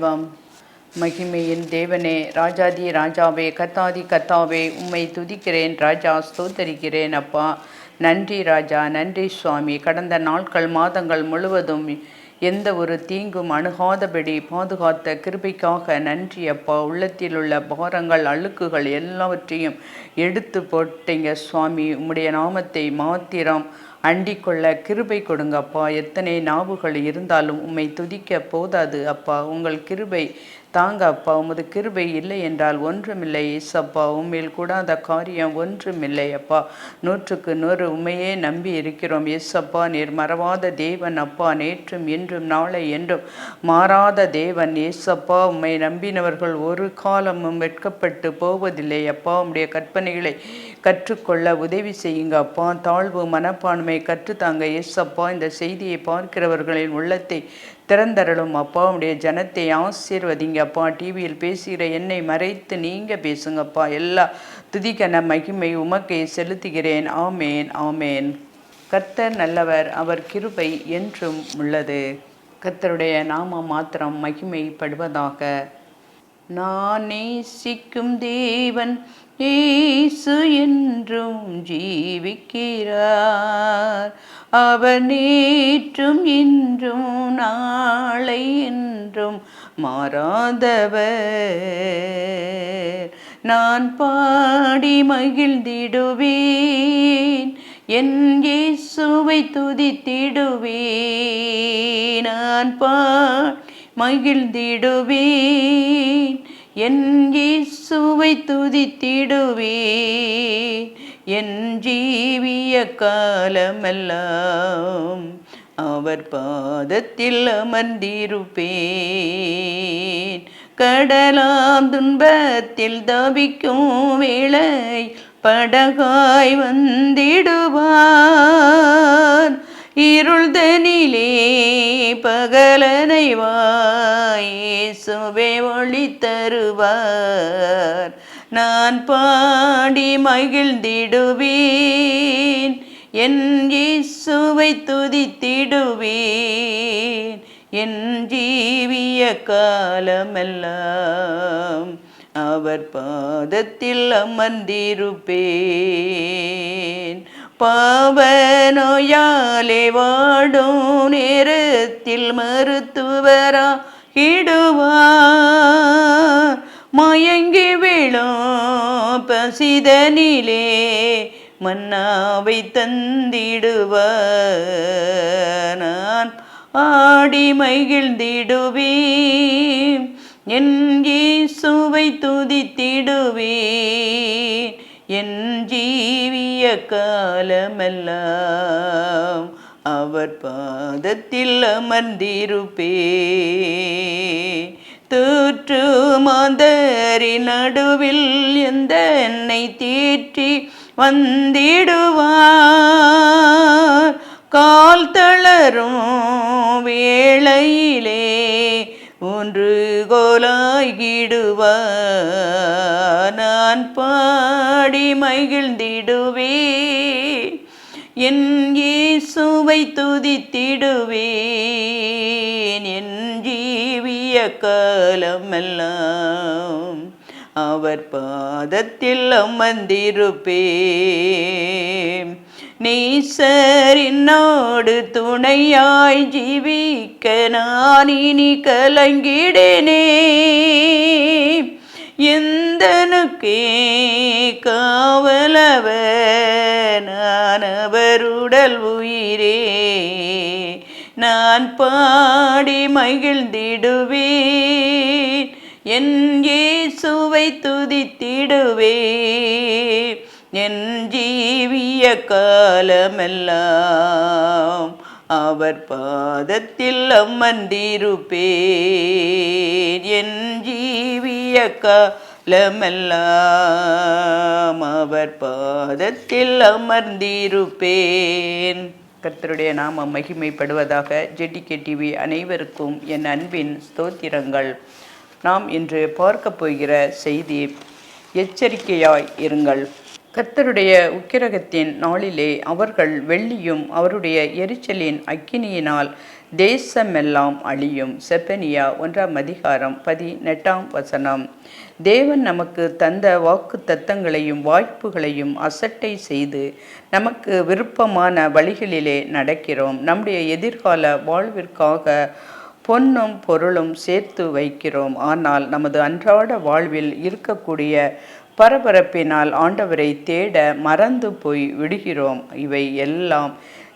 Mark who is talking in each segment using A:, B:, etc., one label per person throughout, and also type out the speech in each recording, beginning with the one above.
A: ஜெபம் மகிமையின் தேவனே ராஜாதி ராஜாவே கத்தாதி கத்தாவே உம்மை துதிக்கிறேன் ராஜா ஸ்தோத்தரிக்கிறேன் அப்பா. நன்றி ராஜா நன்றி சுவாமி. கடந்த நாட்கள் மாதங்கள் முழுவதும் எந்த ஒரு தீங்கும் அணுகாதபடி பாதுகாத்த கிருபைக்காக நன்றி அப்பா. உள்ளத்தில் உள்ள பாரங்கள் அழுக்குகள் எல்லாவற்றையும் எடுத்து போட்டீங்க சுவாமி. உம்முடைய நாமத்தை மாத்திரம் அண்டிக்கொள்ள கிருபை கொடுங்க அப்பா. எத்தனை நாவுகள் இருந்தாலும் உம்மை துதிக்க போதாது அப்பா. உங்கள் கிருபை தாங்க அப்பா. உமது கிருபை இல்லை என்றால் ஒன்றுமில்லை. ஏசப்பா உண்மையில் கூடாத காரியம் ஒன்றுமில்லை அப்பா. நூற்றுக்கு நூறு உண்மையே நம்பி இருக்கிறோம். ஏசப்பா நீர் மறவாத தேவன் அப்பா. நேற்றும் இன்றும் நாளை என்றும் மாறாத தேவன். ஏசப்பா உம்மை நம்பினவர்கள் ஒரு காலமும் வெட்கப்பட்டு போவதில்லை அப்பா. உம்முடைய கற்பனைகளை கற்றுக்கொள்ள உதவி செய்யுங்க அப்பா. தாழ்வு மனப்பான்மை கற்றுத்தாங்க. எஸ் அப்பா இந்த செய்தியை பார்க்கிறவர்களின் உள்ளத்தை திறந்தரலும் அப்பா. உடைய ஜனத்தை ஆசீர்வதிங்க அப்பா. டிவியில் பேசுகிற என்னை மறைத்து நீங்கள் பேசுங்கப்பா எல்லா துதிக்கன மகிமை உமக்கை செலுத்துகிறேன். ஆமேன் ஆமேன். கர்த்தர் நல்லவர் அவர் கிருபை என்றும் உள்ளது. கர்த்தருடைய நாம மாத்திரம் மகிமைப்படுவதாக. நான் நேசிக்கும் தேவன் இயேசு என்றும் ஜீவிக்கிறார். அவர் நேற்றும் இன்றும் நாளை என்றும் மாறாதவர். நான் பாடி மகிழ்ந்திடுவேன். என் இயேசுவை துதித்திடுவேன். நான் பாடி மகிழ்ந்திடுவேன். என் இயேசுவை துதித்திடுவேன். என் ஜீவிய காலமெல்லாம் அவர் பாதத்தில் அமர்ந்திருப்பேன். கடலாம் துன்பத்தில் தவிக்கும் வேளை படகாய் வந்திடுவார். இருள்தனிலே பகலனை வாயேசுவே ஒளி தருவார். நான் பாடி மகிழ்ந்திடுவேன். என் இயேசுவை துதித்திடுவேன். என் ஜீவிய காலமெல்லாம் அவர் பாதத்தில் அமர்ந்திருப்பேன். பாவனோயாலே வாடும் நேரத்தில் மருத்துவரா இடுவா. மயங்கி விழும் பசிதனிலே மன்னாவை தந்திடுவ. நான் ஆடி மகிழ்ந்திடுவேன். என் சுவை துதித்திடுவேன். என் ஜீவிய காலமெல்லாம் அவர் பாதத்தில் அமர்ந்திருப்பே தூற்று மாதரி நடுவில் எந்த என்னை தீற்றி வந்திடுவார். கால் தளரும் வேளையிலே ஒன்று கோலாகிடுவார் நான் பா மகிழ்ந்திடுவே என் இயேசுவை துதித்திடுவேன். என் ஜீவிய காலமெல்லாம் அவர் பாதத்தில் அமர்ந்திருப்பேன். நீசரின்னோடு துணையாய் ஜீவிக்க நான் இனி கலங்கிடனே. எந்தனுக்கே காவலவர் நான் உயிரே நான் பாடி மகிழ்ந்திடுவேன். என் இயேசுவை துதித்திடுவேன். என் ஜீவிய காலமெல்லாம் அவர் பாதத்தில் அமர்ந்திருப்பேன். என் ஜீவி ஜீவிய காலமெல்லாம் அவர் பாதத்தில் அமர்ந்திருப்பேன். கர்த்தருடைய நாம மகிமைப்படுவதாக ஜெடிகே டிவி அனைவருக்கும் என் அன்பின் ஸ்தோத்திரங்கள். நாம் இன்று பார்க்க போகிற செய்தி எச்சரிக்கையாய் இருங்கள். கர்த்தருடைய உக்கிரகத்தின் நாளிலே அவர்கள் வெள்ளியும் அவருடைய எரிச்சலின் அக்கினியினால் தேசமெல்லாம் அழியும். செப்பனியா ஒன்றாம் அதிகாரம் பதினெட்டாம் வசனம். தேவன் நமக்கு தந்த வாக்கு தத்தங்களையும் வாய்ப்புகளையும் அசட்டை செய்து நமக்கு விருப்பமான வழிகளிலே நடக்கிறோம். நம்முடைய எதிர்கால வாழ்விற்காக பொன்னும் பொருளும் சேர்த்து வைக்கிறோம். ஆனால் நமது அன்றாட வாழ்வில் இருக்கக்கூடிய பரபரப்பினால் ஆண்டவரை தேட மறந்து போய் விடுகிறோம். இவை எல்லாம்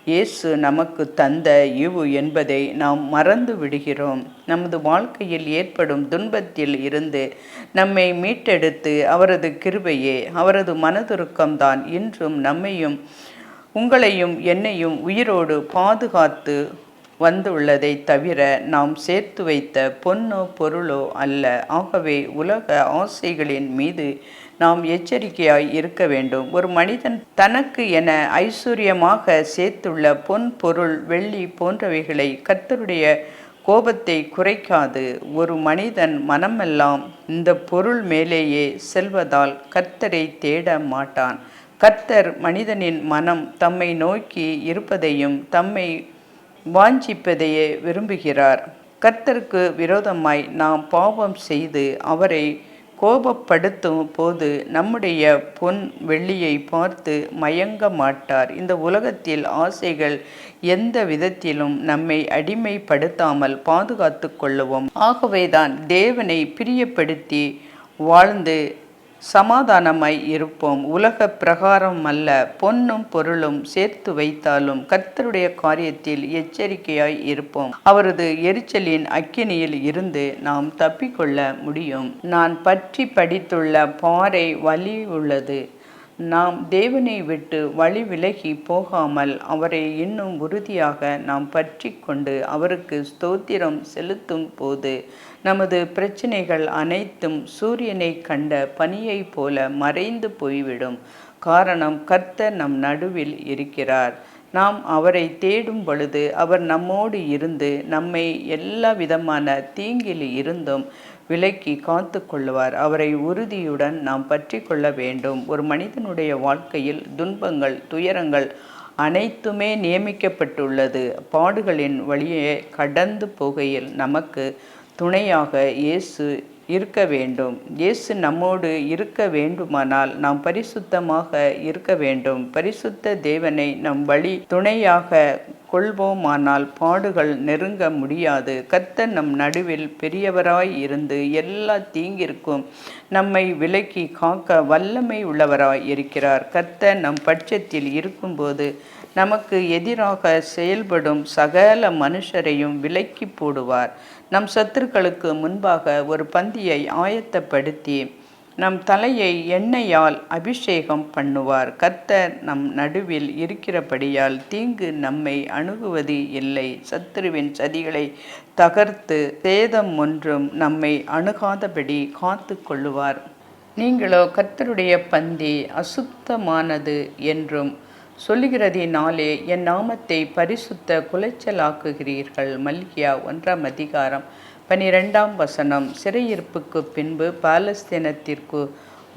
A: இயேசு நமக்கு தந்த இவு என்பதை நாம் மறந்து விடுகிறோம். நமது வாழ்க்கையில் ஏற்படும் துன்பத்தில் இருந்து நம்மை மீட்டெடுத்து அவரது கிருபையே அவரது மனதுருக்கம்தான் இன்றும் நம்மையும் உங்களையும் என்னையும் உயிரோடு பாதுகாத்து வந்துள்ளதை தவிர நாம் சேர்த்து வைத்த பொன்னோ பொருளோ அல்ல. ஆகவே உலக ஆசைகளின் மீது நாம் எச்சரிக்கையாய் இருக்க வேண்டும். ஒரு மனிதன் தனக்கு என ஐஸ்வர்யமாக சேர்த்துள்ள பொன் பொருள் வெள்ளி போன்றவைகளை கர்த்தருடைய கோபத்தை குறைக்காது. ஒரு மனிதன் மனமெல்லாம் இந்த பொருள் மேலேயே செல்வதால் கர்த்தரை தேட மாட்டான். கர்த்தர் மனிதனின் மனம் தம்மை நோக்கி இருப்பதையும் தம்மை வாஞ்சிப்பதையே விரும்புகிறார். கர்த்தருக்கு விரோதமாய் நாம் பாவம் செய்து அவரை கோபப்படுத்தும் போது நம்முடைய பொன் வெள்ளியை பார்த்து மயங்க மாட்டார். இந்த உலகத்தில் ஆசைகள் எந்த விதத்திலும் நம்மை அடிமைப்படுத்தாமல் பாதுகாத்து கொள்ளுவோம். ஆகவேதான் தேவனை பிரியப்படுத்தி வாழ்ந்து சமாதானமாய் இருப்போம். உலக பிரகாரம் அல்ல பொன்னும் பொருளும் சேர்த்து வைத்தாலும் கர்த்தருடைய காரியத்தில் எச்சரிக்கையாய் இருப்போம். அவரது எரிச்சலின் அக்கினியில் இருந்து நாம் தப்பிக்கொள்ள முடியும். நான் பற்றி படித்துள்ள பாறை வலி உள்ளது. நாம் தேவனை விட்டு வழி விலகி போகாமல் அவரை இன்னும் உறுதியாக நாம் பற்றி கொண்டு அவருக்கு ஸ்தோத்திரம் செலுத்தும் போது நமது பிரச்சனைகள் அனைத்தும் சூரியனை கண்ட பனியைப் போல மறைந்து போய்விடும். காரணம் கர்த்தர் நம் நடுவில் இருக்கிறார். நாம் அவரை தேடும் பொழுது அவர் நம்மோடு இருந்து நம்மை எல்லா விதமான தீங்கில் இருந்தும் விலக்கி காத்து கொள்ளுவார். அவரை உறுதியுடன் நாம் பற்றி கொள்ள வேண்டும். ஒரு மனிதனுடைய வாழ்க்கையில் துன்பங்கள் துயரங்கள் அனைத்துமே நியமிக்கப்பட்டுள்ளது. பாடுகளின் வழியே கடந்து போகையில் நமக்கு துணையாக இயேசு இருக்க வேண்டும். இயேசு நம்மோடு இருக்க வேண்டுமானால் நாம் பரிசுத்தமாக இருக்க வேண்டும். பரிசுத்த தேவனை நம் வழி துணையாக கொள்வோமானால் பாடுகள் நெருங்க முடியாது. கத்த நம் நடுவில் பெரியவராய் இருந்து எல்லா தீங்கிற்கும் நம்மை விலக்கி காக்க வல்லமை உள்ளவராய் இருக்கிறார். கத்த நம் பட்சத்தில் இருக்கும்போது நமக்கு எதிராக செயல்படும் சகல மனுஷரையும் விலக்கி போடுவார். நம் சத்துருக்களுக்கு முன்பாக ஒரு பந்தியை ஆயத்தப்படுத்தி நம் தலையை எண்ணெயால் அபிஷேகம் பண்ணுவார். கர்த்தர் நம் நடுவில் இருக்கிறபடியால் தீங்கு நம்மை அணுகுவது இல்லை. சத்துருவின் சதிகளை தகர்த்து சேதம் ஒன்றும் நம்மை அணுகாதபடி காத்து கொள்ளுவார். நீங்களோ கர்த்தருடைய பந்தி அசுத்தமானது என்றும் சொல்லுகிறதினாலே என் நாமத்தை பரிசுத்த குலைச்சலாக்குகிறீர்கள். மல்கியா ஒன்றாம் அதிகாரம் பனிரெண்டாம் வசனம். சிறையிருப்புக்கு பின்பு பாலஸ்தீனத்திற்கு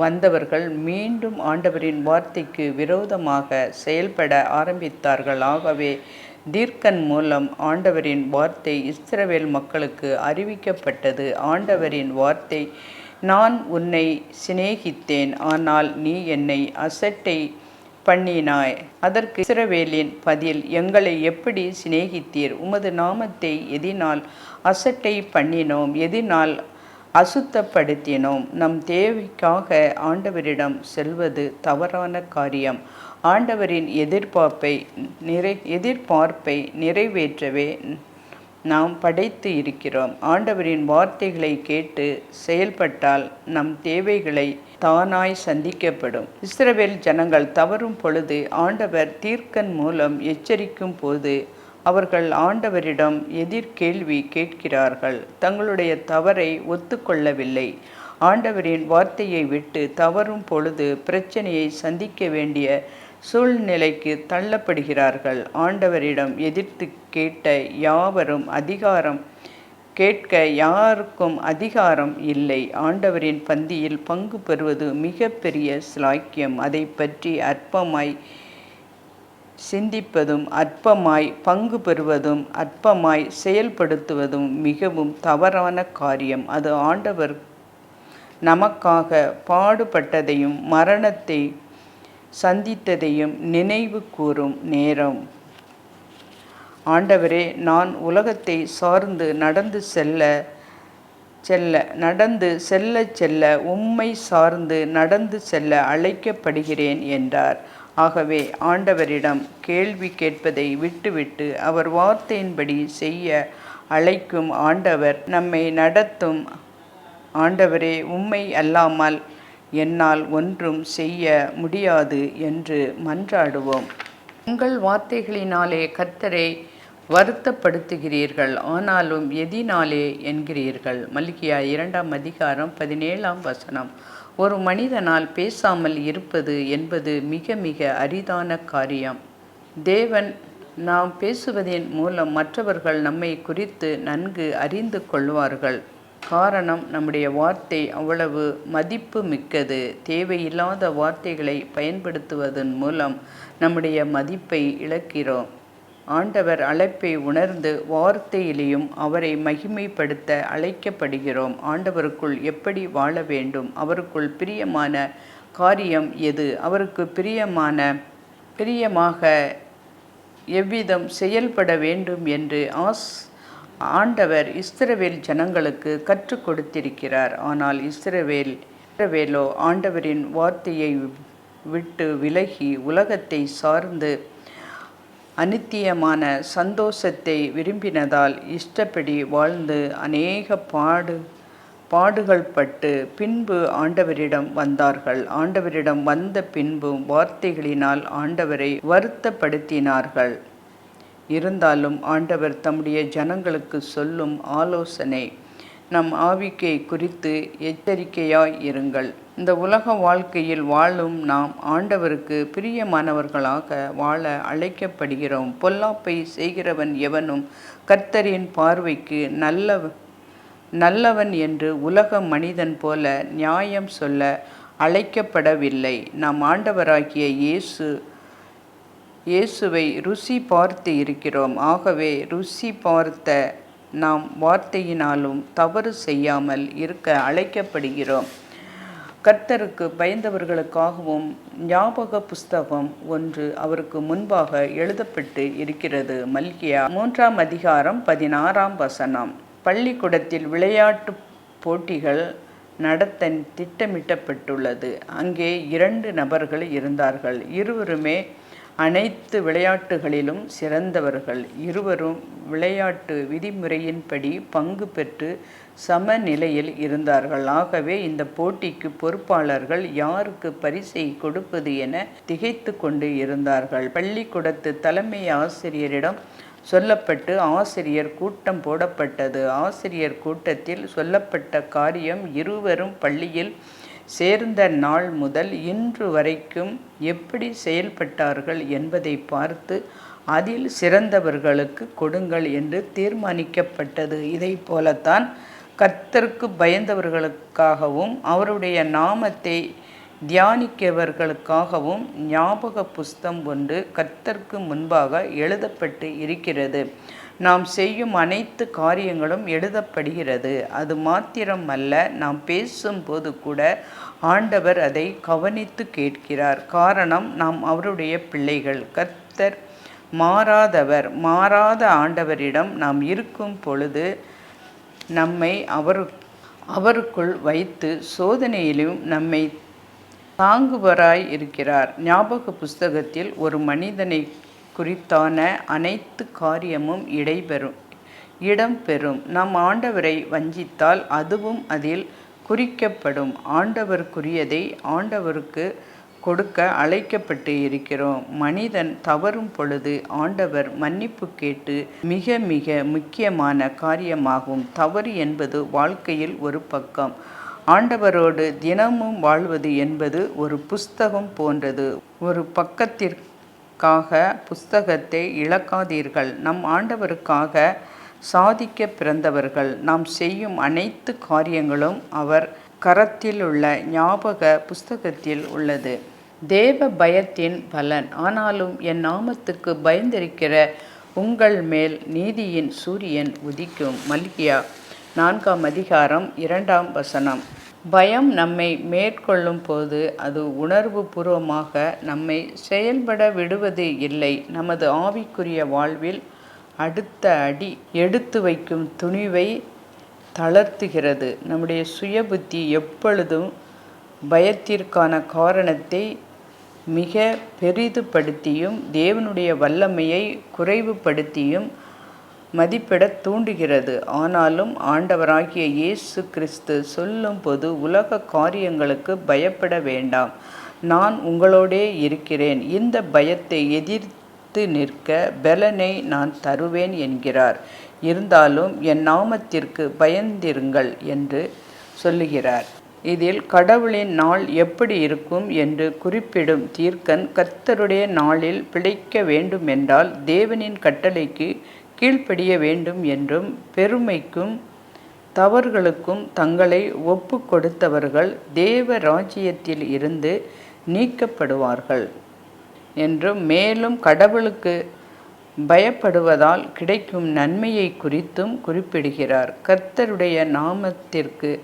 A: வந்தவர்கள் மீண்டும் ஆண்டவரின் வார்த்தைக்கு விரோதமாக செயல்பட ஆரம்பித்தார்கள். ஆகவே தீர்க்கன் மூலம் ஆண்டவரின் வார்த்தை இஸ்ரவேல் மக்களுக்கு அறிவிக்கப்பட்டது. ஆண்டவரின் வார்த்தை நான் உன்னை சிநேகித்தேன் ஆனால் நீ என்னை அசட்டை பண்ணினாய். அதற்கு இஸ்ரவேலின் பதில் எங்களை எப்படி சிநேகித்தீர்? உமது நாமத்தை எதினால் அசட்டை பண்ணினோம் எதினால் அசுத்தப்படுத்தினோம். நம் தேவைக்காக ஆண்டவரிடம் செல்வது தவறான காரியம். ஆண்டவரின் எதிர்பார்ப்பை நிறை எதிர்பார்ப்பை நிறைவேற்றவே நாம் படைத்து இருக்கிறோம். ஆண்டவரின் வார்த்தைகளை கேட்டு செயல்பட்டால் நம் தேவைகளை தானாய் சந்திக்கப்படும். இஸ்ரவேல் ஜனங்கள் தவறும் பொழுது ஆண்டவர் தீர்க்கன் மூலம் எச்சரிக்கும் போது அவர்கள் ஆண்டவரிடம் எதிர்கேள்வி கேட்கிறார்கள். தங்களுடைய தவறை ஒத்துக்கொள்ளவில்லை. ஆண்டவரின் வார்த்தையை விட்டு தவறும் பொழுது பிரச்சனையை சந்திக்க வேண்டிய சூழ்நிலைக்கு தள்ளப்படுகிறார்கள். ஆண்டவரிடம் எதிர்த்து கேட்ட யாவரும் அதிகாரம் கேட்க யாருக்கும் அதிகாரம் இல்லை. ஆண்டவரின் பந்தியில் பங்கு பெறுவது மிகப்பெரிய சிலாக்கியம். அதை பற்றி அற்பமாய் சிந்திப்பதும் அற்பமாய் பங்கு பெறுவதும் அற்பமாய் செயல்படுத்துவதும் மிகவும் தவறான காரியம். அது ஆண்டவர் நமக்காக பாடுபட்டதையும் மரணத்தை சந்தித்ததையும் நினைவு கூறும் நேரம். ஆண்டவரே நான் உலகத்தை சார்ந்து நடந்து செல்ல செல்ல நடந்து செல்ல செல்ல உம்மை சார்ந்து நடந்து செல்ல அழைக்கப்படுகிறேன் என்றார். ஆகவே ஆண்டவரிடம் கேள்வி கேட்பதை விட்டுவிட்டு அவர் வார்த்தையின்படி செய்ய அழைக்கும் ஆண்டவர் நம்மை நடத்தும் ஆண்டவரே உம்மை அல்லாமல் என்னால் ஒன்றும் செய்ய முடியாது என்று மன்றாடுவோம். உங்கள் வார்த்தைகளினாலே கர்த்தரை வருத்தப்படுத்துகிறீர்கள். ஆனாலும் எதினாலே என்கிறீர்கள். மல்கியா இரண்டாம் அதிகாரம் பதினேழாம் வசனம். ஒரு மனிதனால் பேசாமல் இருப்பது என்பது மிக மிக அரிதான காரியம். தேவன் நாம் பேசுவதன் மூலம் மற்றவர்கள் நம்மை குறித்து நன்கு அறிந்து கொள்வார்கள். காரணம் நம்முடைய வார்த்தை அவ்வளவு மதிப்பு மிக்கது. தேவையில்லாத வார்த்தைகளை பயன்படுத்துவதன் மூலம் நம்முடைய மதிப்பை இழக்கிறோம். ஆண்டவர் அழைப்பை உணர்ந்து வார்த்தையிலேயும் அவரை மகிமைப்படுத்த அழைக்கப்படுகிறோம். ஆண்டவருக்குள் எப்படி வாழ வேண்டும்? அவருக்குள் பிரியமான காரியம் எது? அவருக்கு பிரியமான பிரியமாக எவ்விதம் செயல்பட வேண்டும் என்று ஆஸ் ஆண்டவர் இஸ்ரவேல் ஜனங்களுக்கு கற்றுக் கொடுத்திருக்கிறார். ஆனால் இஸ்ரவேல் இஸ்ரவேலோ ஆண்டவரின் வார்த்தையை விட்டு விலகி உலகத்தை சார்ந்து அனித்தியமான சந்தோஷத்தை விரும்பினதால் இஷ்டப்படி வாழ்ந்து அநேக பாடு பாடுகள் பட்டு பின்பு ஆண்டவரிடம் வந்தார்கள். ஆண்டவரிடம் வந்த பின்பும் வார்த்தைகளினால் ஆண்டவரை வருத்தப்படுத்தினார்கள். இருந்தாலும் ஆண்டவர் தம்முடைய ஜனங்களுக்கு சொல்லும் ஆலோசனை நம் ஆவிக்கை குறித்து எச்சரிக்கையாய் இருங்கள். இந்த உலக வாழ்க்கையில் வாழும் நாம் ஆண்டவருக்கு பிரியமானவர்களாக வாழ அழைக்கப்படுகிறோம். பொல்லாப்பை செய்கிறவன் எவனும் கர்த்தரின் பார்வைக்கு நல்ல நல்லவன் என்று உலக மனிதன் போல நியாயம் சொல்ல அழைக்கப்படவில்லை. நாம் ஆண்டவராகிய இயேசு இயேசுவை ருசி பார்த்து இருக்கிறோம். ஆகவே ருசி பார்த்த நாம் வார்த்தையினாலும் தவறு செய்யாமல் இருக்க அழைக்கப்படுகிறோம். கர்த்தருக்கு பயந்தவர்களுக்காகவும் ஞாபக புஸ்தகம் ஒன்று அவருக்கு முன்பாக எழுதப்பட்டு இருக்கிறது. மல்கியா மூன்றாம் அதிகாரம் பதினாறாம் வசனம். பள்ளிக்கூடத்தில் விளையாட்டு போட்டிகள் நடத்த திட்டமிட்டப்பட்டுள்ளது. அங்கே இரண்டு நபர்கள் இருந்தார்கள். இருவருமே அனைத்து விளையாட்டுகளிலும் சிறந்தவர்கள். இருவரும் விளையாட்டு விதிமுறையின்படி பங்கு பெற்று சமநிலையில் இருந்தார்கள். ஆகவே இந்த போட்டிக்கு பொறுப்பாளர்கள் யாருக்கு பரிசை கொடுப்பது என திகைத்து கொண்டு இருந்தார்கள். பள்ளிக்கூடத்து தலைமை ஆசிரியரிடம் சொல்லப்பட்டு ஆசிரியர் கூட்டம் போடப்பட்டது. ஆசிரியர் கூட்டத்தில் சொல்லப்பட்ட காரியம் இருவரும் பள்ளியில் சேர்ந்த நாள் முதல் இன்று வரைக்கும் எப்படி செயல்பட்டார்கள் என்பதை பார்த்து அதில் சிறந்தவர்களுக்கு கொடுங்கள் என்று தீர்மானிக்கப்பட்டது. இதை போலத்தான் கர்த்தருக்கு பயந்தவர்களுக்காகவும் அவருடைய நாமத்தை தியானிக்கவர்களுக்காகவும் ஞாபக புஸ்தம் ஒன்று கர்த்தருக்கு முன்பாக எழுதப்பட்டு இருக்கிறது. நாம் செய்யும் அனைத்து காரியங்களும் எழுதப்படுகிறது. அது மாத்திரம் அல்ல நாம் பேசும்போது கூட ஆண்டவர் அதை கவனித்து கேட்கிறார். காரணம் நாம் அவருடைய பிள்ளைகள். கர்த்தர் மாறாதவர் மாறாத ஆண்டவரிடம் நாம் இருக்கும் பொழுது நம்மை அவரு அவருக்குள் வைத்து சோதனையிலும் நம்மை தாங்குவராய் இருக்கிறார். ஞாபக புஸ்தகத்தில் ஒரு மனிதனை குறித்தான அனைத்து காரியமும் இடைபெறும் இடம்பெறும் நம் ஆண்டவரை வஞ்சித்தால் அதுவும் அதில் குறிக்கப்படும். ஆண்டவருக்குரியதை ஆண்டவருக்கு கொடுக்க அழைக்கப்பட்டு இருக்கிறோம். மனிதன் தவறும் பொழுது ஆண்டவர் மன்னிப்பு கேட்டு மிக மிக முக்கியமான காரியமாகும். தவறு என்பது வாழ்க்கையில் ஒரு பக்கம். ஆண்டவரோடு தினமும் வாழ்வது என்பது ஒரு புஸ்தகம் போன்றது. ஒரு பக்கத்திற்காக புஸ்தகத்தை இழக்காதீர்கள். நம் ஆண்டவருக்காக சாதிக்க பிறந்தவர்கள். நாம் செய்யும் அனைத்து காரியங்களும் அவர் கரத்தில் உள்ள ஞாபக புஸ்தகத்தில் உள்ளது. தேவ பயத்தின் பலன். ஆனாலும் என் நாமத்துக்கு பயந்திருக்கிற உங்கள் மேல் நீதியின் சூரியன் உதிக்கும். மல்கியா நான்காம் அதிகாரம் இரண்டாம் வசனம். பயம் நம்மை மேற்கொள்ளும் போது அது உணர்வு பூர்வமாக நம்மை செயல்பட விடுவது இல்லை. நமது ஆவிக்குரிய வாழ்வில் அடுத்த அடி எடுத்து வைக்கும் துணிவை தளர்த்துகிறது. நம்முடைய சுய புத்தி எப்பொழுதும் பயத்திற்கான காரணத்தை மிக பெரிதுபடுத்தியும் தேவனுடைய வல்லமையை குறைவுபடுத்தியும் மதிப்பிட தூண்டுகிறது. ஆனாலும் ஆண்டவராகிய இயேசு கிறிஸ்து சொல்லும்போது உலக காரியங்களுக்கு பயப்பட வேண்டாம். நான் உங்களோடே இருக்கிறேன். இந்த பயத்தை எதிர்த்து நிற்க பலனை நான் தருவேன் என்கிறார். இருந்தாலும் என் நாமத்திற்கு பயந்திருங்கள் என்று சொல்லுகிறார். இதில் கடவுளின் நாள் எப்படி இருக்கும் என்று குறிப்பிடும் தீர்க்கன் கர்த்தருடைய நாளில் பிழைக்க வேண்டுமென்றால் தேவனின் கட்டளைக்கு கீழ்ப்படிய வேண்டும் என்றும் பெருமைக்கும் தவறுகளுக்கும் தங்களை ஒப்பு கொடுத்தவர்கள் தேவ ராஜ்யத்தில் இருந்து நீக்கப்படுவார்கள் என்றும் மேலும் கடவுளுக்கு பயப்படுவதால் கிடைக்கும் நன்மையை குறித்தும் குறிப்பிடுகிறார். கர்த்தருடைய நாமத்திற்கு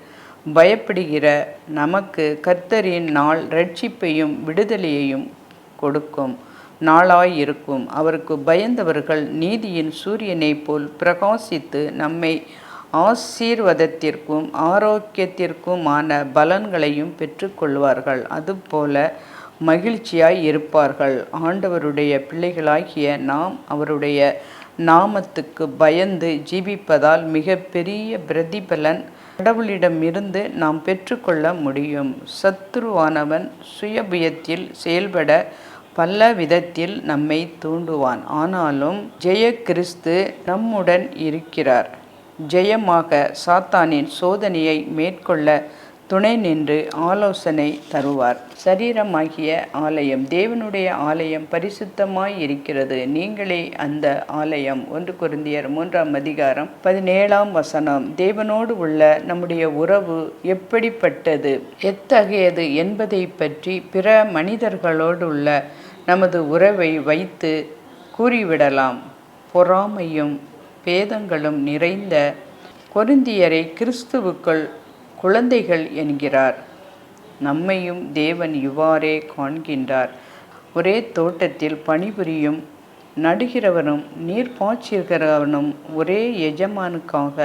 A: பயப்படுகிற நமக்கு கர்த்தரின் நாள் ரட்சிப்பையும் விடுதலையையும் கொடுக்கும். நாளாயிருக்கும். அவருக்கு பயந்தவர்கள் நீதியின் சூரியனைப் போல் பிரகாசித்து நம்மை ஆசீர்வாதத்திற்கும் ஆரோக்கியத்திற்குமான பலன்களையும் பெற்றுக்கொள்வார்கள். அதுபோல மகிழ்ச்சியாய் இருப்பார்கள். ஆண்டவருடைய பிள்ளைகளாகிய நாம் அவருடைய நாமத்துக்கு பயந்து ஜீவிப்பதால் மிக பெரிய பிரதிபலன் கடவுளிடமிருந்து நாம் பெற்றுக்கொள்ள முடியும். சத்துருவானவன் சுயபுயத்தில் செயல்பட பல விதத்தில் நம்மை தூண்டுவான். ஆனாலும் ஜெய கிறிஸ்து நம்முடன் இருக்கிறார். ஜெயமாக சாத்தானின் சோதனையை மேற்கொள்ள துணை நின்று ஆலோசனை தருவார். சரீரமாகிய ஆலயம் தேவனுடைய ஆலயம் பரிசுத்தமாய் இருக்கிறது நீங்களே அந்த ஆலயம். ஒன்று குருந்தியர் மூன்றாம் அதிகாரம் பதினேழாம் வசனம். தேவனோடு உள்ள நம்முடைய உறவு எப்படிப்பட்டது? எத்தகையது என்பதை பற்றி பிற மனிதர்களோடு உள்ள நமது உறவை வைத்து கூறிவிடலாம். பொறாமையும் பேதங்களும் நிறைந்த கொருந்தியரை கிறிஸ்துவுக்குள் குழந்தைகள் என்கிறார். நம்மையும் தேவன் இவ்வாறே காண்கின்றார். ஒரே தோட்டத்தில் பணிபுரியும் நடுகிறவனும் நீர் பாய்ச்சிருக்கிறவனும் ஒரே எஜமானுக்காக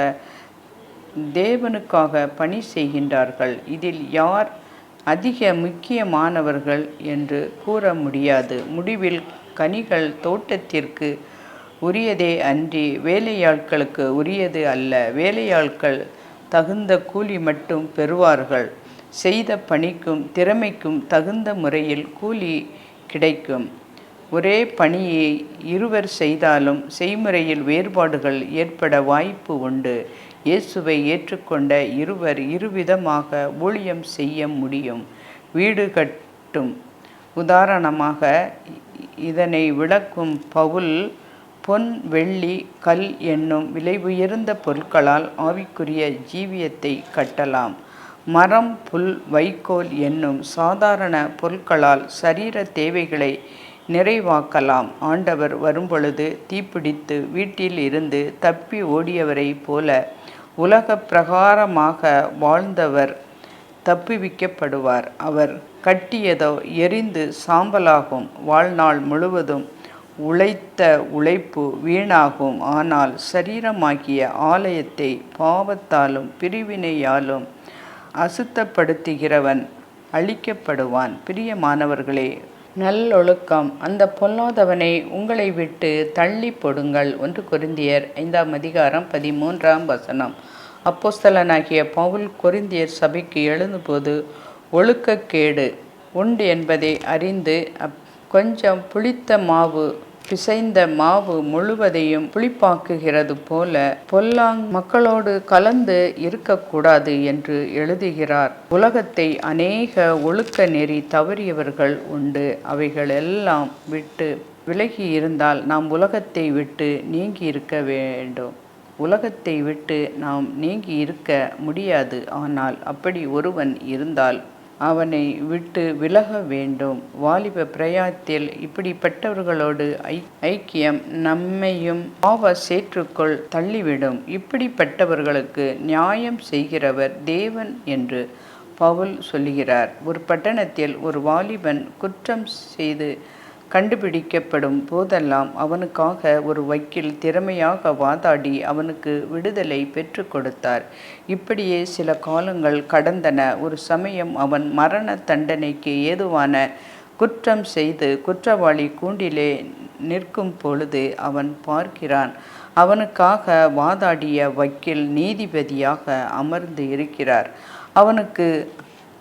A: தேவனுக்காக பணி செய்கின்றார்கள். இதில் யார் அதிக முக்கியமானவர்கள் என்று கூற முடியாது. முடிவில் கனிகள் தோட்டத்திற்கு உரியதே அன்றி வேலையாட்களுக்கு உரியது அல்ல. வேலையாட்கள் தகுந்த கூலி மட்டும் பெறுவார்கள். செய்த பணிக்கும் திறமைக்கும் தகுந்த முறையில் கூலி கிடைக்கும். ஒரே பணியை இருவர் செய்தாலும் செய்முறையில் வேறுபாடுகள் ஏற்பட வாய்ப்பு உண்டு. இயேசுவை ஏற்றுக்கொண்ட இருவர் இருவிதமாக ஊழியம் செய்ய முடியும். வீடு கட்டும். உதாரணமாக இதனை விளக்கும் பவுல் பொன் வெள்ளி கல் என்னும் விலை உயர்ந்த பொருட்களால் ஆவிக்குரிய ஜீவியத்தை கட்டலாம். மரம் புல் வைக்கோல் என்னும் சாதாரண பொருட்களால் சரீர தேவைகளை நிறைவாக்கலாம். ஆண்டவர் வரும்பொழுது தீப்பிடித்து வீட்டில் இருந்து தப்பி ஓடியவரைப் போல உலக பிரகாரமாக வாழ்ந்தவர் தப்புவிக்கப்படுவார். அவர் கட்டியதோ எரிந்து சாம்பலாகும். வாழ்நாள் முழுவதும் உழைத்த உழைப்பு வீணாகும். ஆனால் சரீரமாகிய ஆலயத்தை பாவத்தாலும் பிரிவினையாலும் அசுத்தப்படுத்துகிறவன் அழிக்கப்படுவான். பிரியமானவர்களே நல்லொழுக்கம் அந்த பொல்லாதவனை உங்களை விட்டு தள்ளி போடுங்கள். ஒன்று கொருந்தியர் ஐந்தாம் அதிகாரம் பதிமூன்றாம் வசனம். அப்போஸ்தலனாகிய பவுல் கொருந்தியர் சபைக்கு எழுந்தபோது ஒழுக்கக்கேடு உண்டு என்பதை அறிந்து அப் கொஞ்சம் புளித்த மாவு பிசைந்த மாவு முழுவதையும் புளிப்பாக்குகிறது போல பொல்லாங் மக்களோடு கலந்து இருக்கக்கூடாது என்று எழுதுகிறார். உலகத்தை அநேக ஒழுக்க நெறி தவறியவர்கள் உண்டு. அவைகள் எல்லாம் விட்டு விலகி இருந்தால் நாம் உலகத்தை விட்டு நீங்கி இருக்க வேண்டும். உலகத்தை விட்டு நாம் நீங்கி இருக்க முடியாது. ஆனால் அப்படி ஒருவன் இருந்தால் அவனை விட்டு விலக வேண்டும். வாலிப பிரயாத்தில் இப்படிப்பட்டவர்களோடு ஐ ஐக்கியம் நம்மையும் பாவ சேற்றுக்குள் தள்ளிவிடும். இப்படிப்பட்டவர்களுக்கு நியாயம் செய்கிறவர் தேவன் என்று பவுல் சொல்லுகிறார். ஒரு பட்டணத்தில் ஒரு வாலிபன் குற்றம் செய்து கண்டுபிடிக்கப்படும் போதெல்லாம் அவனுக்காக ஒரு வக்கீல் திறமையாக வாதாடி அவனுக்கு விடுதலை பெற்று கொடுத்தார். இப்படியே சில காலங்கள் கடந்தன. ஒரு சமயம் அவன் மரண தண்டனைக்கு ஏதுவான குற்றம் செய்து குற்றவாளி கூண்டிலே நிற்கும் பொழுது அவன் பார்க்கிறான். அவனுக்காக வாதாடிய வக்கீல் நீதிபதியாக அமர்ந்து இருக்கிறார். அவனுக்கு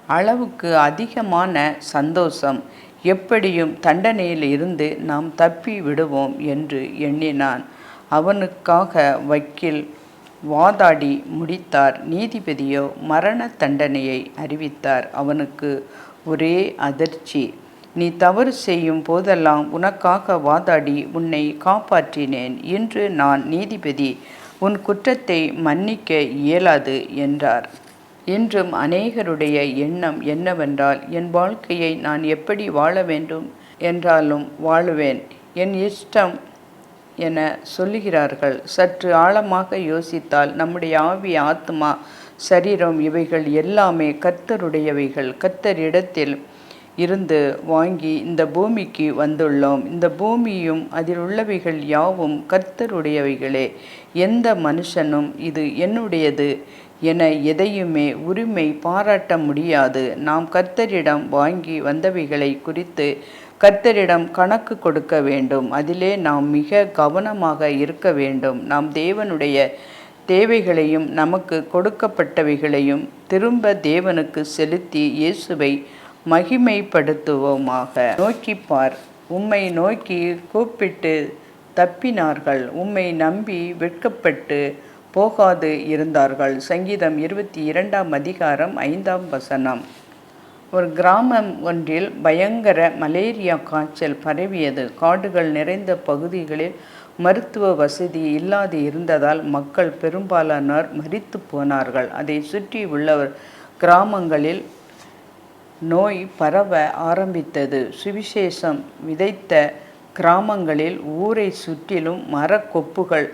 A: அளவுக்கு அதிகமான சந்தோஷம். எப்படியும் தண்டனையில் இருந்து நாம் தப்பி விடுவோம் என்று எண்ணினான். அவனுக்காக வக்கீல் வாதாடி முடித்தார். நீதிபதியோ மரண தண்டனையை அறிவித்தார். அவனுக்கு ஒரே அதிர்ச்சி. நீ தவறு செய்யும் போதெல்லாம் உனக்காக வாதாடி உன்னை காப்பாற்றினேன் இன்று நான் நீதிபதி உன் குற்றத்தை மன்னிக்க இயலாது என்றார். இன்றும் அநேகருடைய எண்ணம் என்னவென்றால் என் வாழ்க்கையை நான் எப்படி வாழ வேண்டும் என்றாலும் வாழுவேன். என் இஷ்டம் என சொல்லுகிறார்கள். சற்று ஆழமாக யோசித்தால் நம்முடைய ஆவி ஆத்மா சரீரம் இவைகள் எல்லாமே கர்த்தருடையவைகள். கர்த்தர் இடத்தில் இருந்து வாங்கி இந்த பூமிக்கு வந்துள்ளோம். இந்த பூமியும் அதில் உள்ளவைகள் யாவும் கர்த்தருடையவைகளே. எந்த மனுஷனும் இது என்னுடையது என எதையுமே உரிமை பாராட்ட முடியாது. நாம் கர்த்தரிடம் வாங்கி வந்தவைகளை குறித்து கர்த்தரிடம் கணக்கு கொடுக்க வேண்டும். அதிலே நாம் மிக கவனமாக இருக்க வேண்டும். நாம் தேவனுடைய தேவைகளையும் நமக்கு கொடுக்கப்பட்டவைகளையும் திரும்ப தேவனுக்கு செலுத்தி இயேசுவை மகிமைப்படுத்துவோமாக. நோக்கிப்பார் உம்மை நோக்கி கூப்பிட்டு தப்பினார்கள். உம்மை நம்பி வெட்கப்பட்டு போகாது இருந்தார்கள். சங்கீதம் இருபத்தி இரண்டாம் அதிகாரம் ஐந்தாம் வசனம். ஒரு கிராமம் ஒன்றில் பயங்கர மலேரியா காய்ச்சல் பரவியது. காடுகள் நிறைந்த பகுதிகளில் மருத்துவ வசதி இல்லாது இருந்ததால் மக்கள் பெரும்பாலானோர் மறித்து போனார்கள். அதை சுற்றி உள்ளவர் கிராமங்களில் நோய் பரவ ஆரம்பித்தது. சுவிசேஷம் விதைத்த கிராமங்களில் ஊரை சுற்றிலும் மரக்கொப்புகள்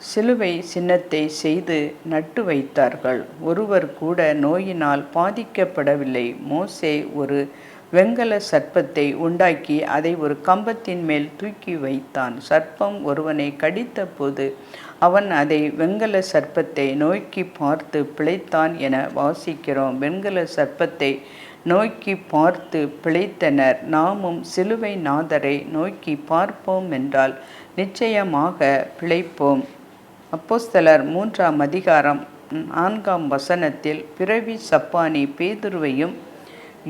A: சிலுவை சின்னத்தை செய்து நட்டு வைத்தார்கள். ஒருவர் கூட நோயினால் பாதிக்கப்படவில்லை. மோசே ஒரு வெங்கல சர்ப்பத்தை உண்டாக்கி அதை ஒரு கம்பத்தின் மேல் தூக்கி வைத்தான். சர்ப்பம் ஒருவனை கடித்த போது அவன் அதை வெங்கல சர்ப்பத்தை நோக்கி பார்த்து பிழைத்தான் என வாசிக்கிறோம். வெண்கல சர்ப்பத்தை நோக்கி பார்த்து பிழைத்தனர். நாமும் சிலுவை நாதரை நோக்கி பார்ப்போம் என்றால் நிச்சயமாக பிழைப்போம். அப்போஸ்தலர் மூன்றாம் அதிகாரம் நான்காம் வசனத்தில் பிறவி சப்பானி பேதுருவையும்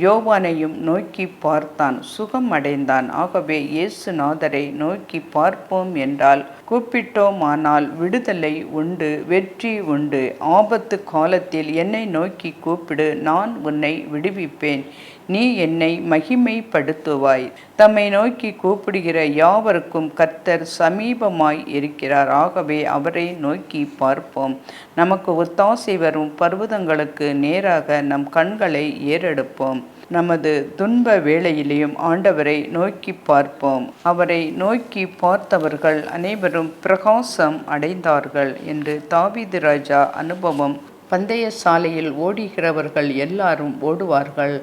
A: யோவானையும் நோக்கி பார்த்தான். சுகம் அடைந்தான். ஆகவே இயேசுநாதரை நோக்கி பார்ப்போம் என்றால் கூப்பிட்டோமானால் விடுதலை உண்டு வெற்றி உண்டு. ஆபத்து காலத்தில் என்னை நோக்கி கூப்பிடு நான் உன்னை விடுவிப்பேன். நீ என்னை மகிமைப்படுத்துவாய். தம்மை நோக்கி கூப்பிடுகிற யாவருக்கும் கர்த்தர் சமீபமாய் இருக்கிறார். ஆகவே அவரை நோக்கி பார்ப்போம். நமக்கு ஒத்தாசை வரும் பர்வதங்களுக்கு நேராக நம் கண்களை ஏறெடுப்போம். நமது துன்ப வேளையிலேயும் ஆண்டவரை நோக்கி பார்ப்போம். அவரை நோக்கி பார்த்தவர்கள் அனைவரும் பிரகாசம் அடைந்தார்கள் என்று தாவிது ராஜா அனுபவம் பந்தய சாலையில் ஓடுகிறவர்கள் எல்லாரும் ஓடுவார்கள்.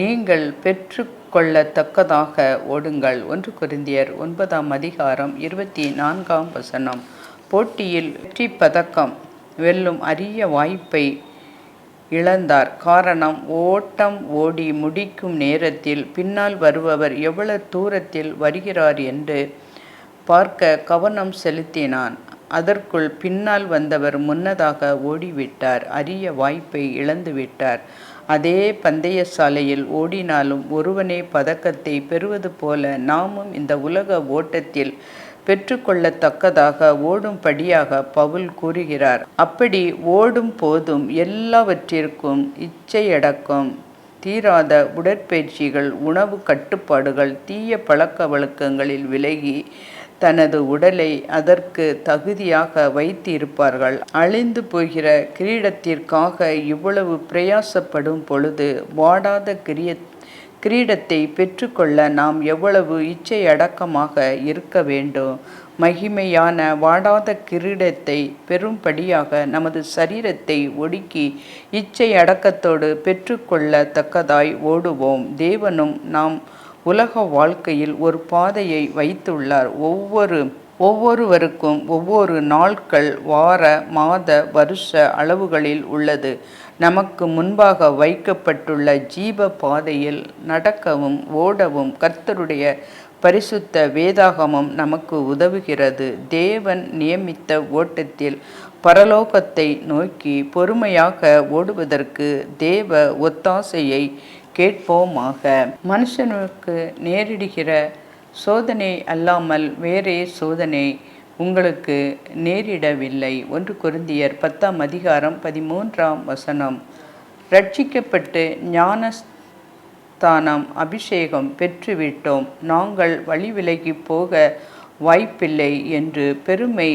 A: நீங்கள் பெற்று கொள்ளத்தக்கதாக ஓடுங்கள். ஒன்று குருந்தியர் ஒன்பதாம் அதிகாரம் இருபத்தி நான்காம் வசனம். போட்டியில் வெற்றி பதக்கம் வெல்லும் அரிய வாய்ப்பை இழந்தார். காரணம் ஓட்டம் ஓடி முடிக்கும் நேரத்தில் பின்னால் வருபவர் எவ்வளவு தூரத்தில் வருகிறார் என்று பார்க்க கவனம் செலுத்தினான். அதற்குள் பின்னால் வந்தவர் முன்னதாக ஓடிவிட்டார். அரிய வாய்ப்பை இழந்துவிட்டார். அதே பந்தய சாலையில் ஓடினாலும் ஒருவனே பதக்கத்தை பெறுவது போல நாமும் இந்த உலக ஓட்டத்தில் பெற்றுக்கொள்ளத்தக்கதாக ஓடும்படியாக பவுல் கூறுகிறார். அப்படி ஓடும் போதும் எல்லாவற்றிற்கும் இச்சையடக்கம் தீராத உடற்பயிற்சிகள் உணவு கட்டுப்பாடுகள் தீய பழக்க வழக்கங்களில் விலகி தனது உடலை அதற்கு தகுதியாக வைத்து இருப்பார்கள் அழிந்து போகிற கிரீடத்திற்காக இவ்வளவு பிரயாசப்படும் பொழுது வாடாத கிரிய கிரீடத்தை பெற்றுக்கொள்ள நாம் எவ்வளவு இச்சை அடக்கமாக இருக்க வேண்டும். மகிமையான வாடாத கிரீடத்தை பெரும்படியாக நமது சரீரத்தை ஒடுக்கி இச்சை அடக்கத்தோடு பெற்றுக்கொள்ளத்தக்கதாய் ஓடுவோம். தேவனும் நாம் உலக வாழ்க்கையில் ஒரு பாதையை வைத்துள்ளார். ஒவ்வொரு ஒவ்வொருவருக்கும் ஒவ்வொரு நாட்கள் வார மாத வருஷ அளவுகளில் உள்ளது. நமக்கு முன்பாக வைக்கப்பட்டுள்ள ஜீவ பாதையில் நடக்கவும் ஓடவும் கர்த்தருடைய பரிசுத்த வேதாகமம் நமக்கு உதவுகிறது. தேவன் நியமித்த ஓட்டத்தில் பரலோகத்தை நோக்கி பொறுமையாக ஓடுவதற்கு தேவ ஒத்தாசையை கேட்போமாக. மனுஷனுக்கு நேரிடுகிற சோதனை அல்லாமல் வேறே சோதனை உங்களுக்கு நேரிடவில்லை. ஒன்று குருந்தியர் பத்தாம் அதிகாரம் பதிமூன்றாம் வசனம். ரட்சிக்கப்பட்டு ஞானஸ்தானம் அபிஷேகம் பெற்றுவிட்டோம். நாங்கள் வழி விலகி போக வாய்ப்பில்லை என்று பெருமை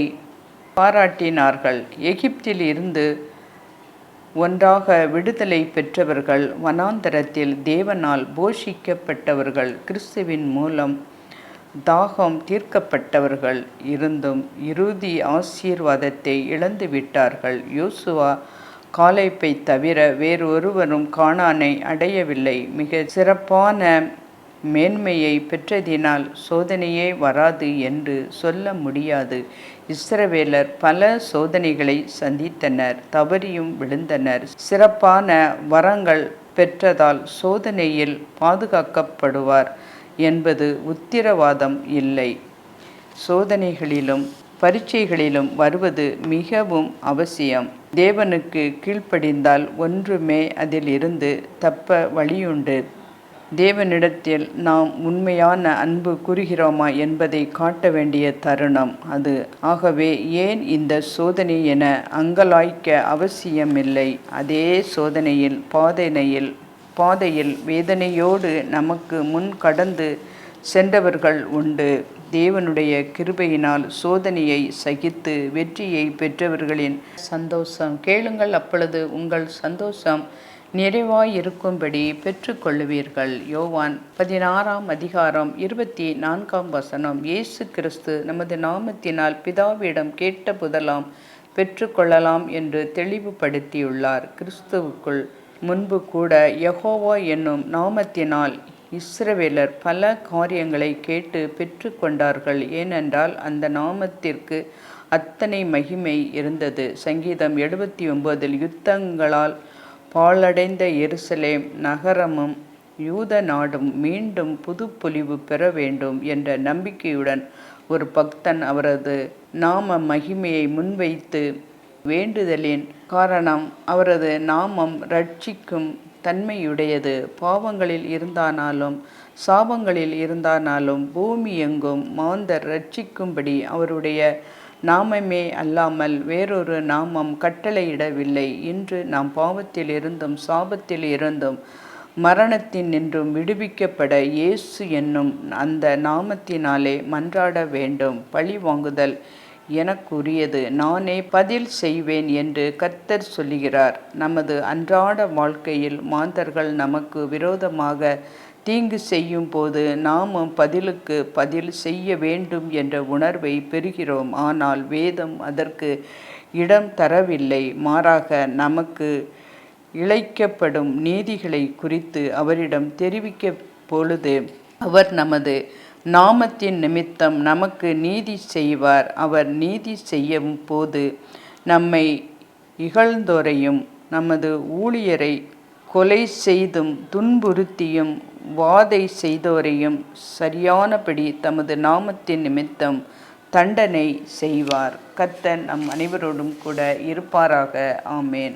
A: பாராட்டினார்கள். எகிப்தில் இருந்து ஒன்றாக விடுதலை பெற்றவர்கள் வனாந்தரத்தில் தேவனால் போஷிக்கப்பட்டவர்கள் கிறிஸ்துவின் மூலம் தாகம் தீர்க்கப்பட்டவர்கள் இருந்தும் இறுதி ஆசீர்வாதத்தை இழந்துவிட்டார்கள். யோசுவா காலைப்பை தவிர வேறொருவரும் காணானை அடையவில்லை. மிக சிறப்பான மேன்மையை பெற்றதினால் சோதனையே வராது என்று சொல்ல முடியாது. இஸ்ரவேலர் பல சோதனைகளை சந்தித்தனர் தவறியும் விழுந்தனர். சிறப்பான வரங்கள் பெற்றதால் சோதனையில் பாதுகாக்கப்படுவார் என்பது உத்திரவாதம் இல்லை. சோதனைகளிலும் பரீட்சைகளிலும் வருவது மிகவும் அவசியம். தேவனுக்கு கீழ்ப்படிந்தால் ஒன்றுமே அதிலிருந்து தப்ப வழியுண்டு. தேவனிடத்தில் நாம் உண்மையான அன்பு கூறுகிறோமா என்பதை காட்ட வேண்டிய தருணம் அது. ஆகவே ஏன் இந்த சோதனை என அங்கலாய்க்க அவசியமில்லை? அதே சோதனையில் பாதனையில் பாதையில் வேதனையோடு நமக்கு முன் கடந்து சென்றவர்கள் உண்டு. தேவனுடைய கிருபையினால் சோதனையை சகித்து வெற்றியை பெற்றவர்களின் சந்தோஷம். கேளுங்கள் அப்பொழுது உங்கள் சந்தோஷம் நிறைவாயிருக்கும்படி பெற்றுக்கொள்ளுவீர்கள். யோவான் பதினாறாம் அதிகாரம் இருபத்தி நான்காம் வசனம். இயேசு கிறிஸ்து நமது நாமத்தினால் பிதாவிடம் கேட்ட புதலாம் பெற்றுக்கொள்ளலாம் என்று தெளிவுபடுத்தியுள்ளார். கிறிஸ்துவுக்குள் முன்பு கூட யகோவா என்னும் நாமத்தினால் இஸ்ரவேலர் பல காரியங்களை கேட்டு பெற்றுக்கொண்டார்கள். ஏனென்றால் அந்த நாமத்திற்கு அத்தனை மகிமை இருந்தது. சங்கீதம் எழுபத்தி ஒன்பதில் யுத்தங்களால் பாழடைந்த எருசலேம் நகரமும் யூத நாடும் மீண்டும் புதுப்பொலிவு பெற வேண்டும் என்ற நம்பிக்கையுடன் ஒரு பக்தன் அவரது நாம மகிமையை முன்வைத்து வேண்டுதலின் காரணம் அவரது நாமம் ரட்சிக்கும் தன்மையுடையது. பாவங்களில் இருந்தானாலும் சாபங்களில் இருந்தானாலும் பூமி எங்கும் மாந்தர் ரட்சிக்கும்படி அவருடைய நாமமே அல்லாமல் வேறொரு நாமம் கட்டளையிடவில்லை. இன்று நாம் பாவத்தில் இருந்தும் சாபத்தில் இருந்தும் மரணத்தின் நின்றும் விடுவிக்கப்பட இயேசு என்னும் அந்த நாமத்தினாலே மன்றாட வேண்டும். பழி வாங்குதல் எனக்குரியது. நானே பதில் செய்வேன் என்று கர்த்தர் சொல்லுகிறார். நமது அன்றாட வாழ்க்கையில் மாந்தர்கள் நமக்கு விரோதமாக தீங்கு செய்யும் போது நாமும் பதிலுக்கு பதில் செய்ய வேண்டும் என்ற உணர்வை பெறுகிறோம். ஆனால் வேதம் அதற்கு இடம் தரவில்லை. மாறாக நமக்கு இழைக்கப்படும் நீதிகளை குறித்து அவரிடம் தெரிவிக்க பொழுது அவர் நமது நாமத்தின் நிமித்தம் நமக்கு நீதி செய்வார். அவர் நீதி செய்யும் போது நம்மை இகழ்ந்தோரையும் நமது ஊழியரை கொலை செய்தும் துன்புறுத்தியும் வாதை செய்தோரையும் சரியானபடி தமது நாமத்தின் நிமித்தம் தண்டனை செய்வார். கர்த்தன் நம் அனைவரோடும் கூட இருப்பாராக. ஆமேன்.